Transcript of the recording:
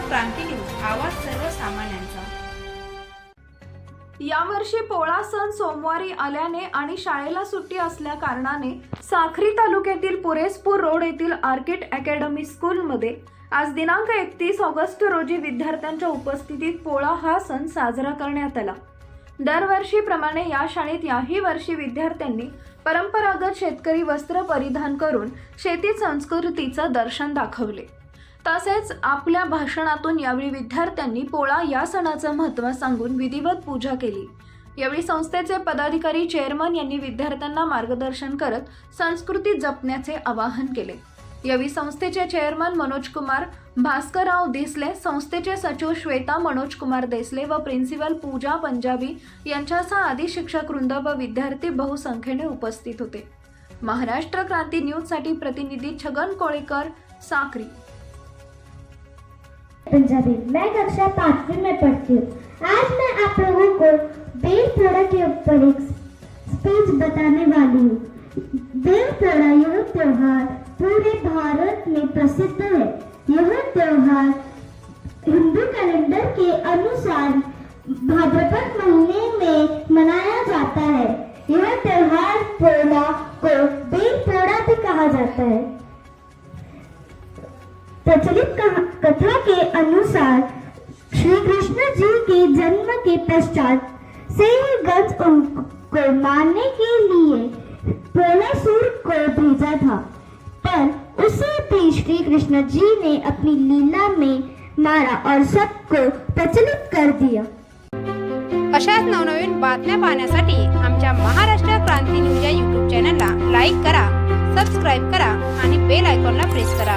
क्रांती news आवाज सर्वसामान्यांचा. यावर्षी पोळा सण सोमवारी आल्याने आणि शाळेला सुट्टी असल्या कारणाने साखरी तालुक्यातील पुरेसपूर रोड येथील आर्किट अकॅडमी स्कूलमध्ये आज दिनांक एकतीस ऑगस्ट रोजी विद्यार्थ्यांच्या उपस्थितीत पोळा हा सण साजरा करण्यात आला. दरवर्षीप्रमाणे या शाळेत याही वर्षी विद्यार्थ्यांनी परंपरागत शेतकरी वस्त्र परिधान करून शेती संस्कृतीचं दर्शन दाखवले. तसेच आपल्या भाषणातून यावेळी विद्यार्थ्यांनी पोळा या सणाचं महत्त्व सांगून विधिवत पूजा केली. यावेळी संस्थेचे पदाधिकारी चेअरमन यांनी विद्यार्थ्यांना मार्गदर्शन करत संस्कृती जपण्याचे आवाहन केले. यावेळी संस्थेचे चेअरमन मनोज कुमार भास्करराव देसले संस्थेचे सचिव श्वेता मनोज कुमार देसले व प्रिन्सिपल पूजा पंजाबी यांच्यासह आदी शिक्षक वृंद व विद्यार्थी बहुसंख्येने उपस्थित होते. महाराष्ट्र क्रांती न्यूजसाठी प्रतिनिधी छगन कोळेकर साक्री. पंजाबी। मैं कक्षा पांचवी में पढ़ती हूँ। आज मैं आप लोगों को बेल पोड़ा के ऊपर एक स्पीच बताने वाली हूँ। बेल पोड़ा यह त्योहार पूरे भारत में प्रसिद्ध है। यह त्योहार हिंदू कैलेंडर के अनुसार भाद्रपद महीने में मनाया जाता है। यह त्योहार पोड़ा को प्रचलित कथा के अनुसार श्री कृष्ण जी के जन्म के पश्चात से ही गज उनको मारने के लिए पोलासुर को भेजा था। पर उसे भी श्री कृष्ण जी ने अपनी लीला में मारा और सबको प्रचलित कर दिया। अशाच नवनवीन बातम्या पाहण्यासाठी आमच्या महाराष्ट्र क्रांती न्यूज़ या यूट्यूब चॅनलला लाईक करा सबस्क्राईब करा आणि बेल आयकॉनला प्रेस करा.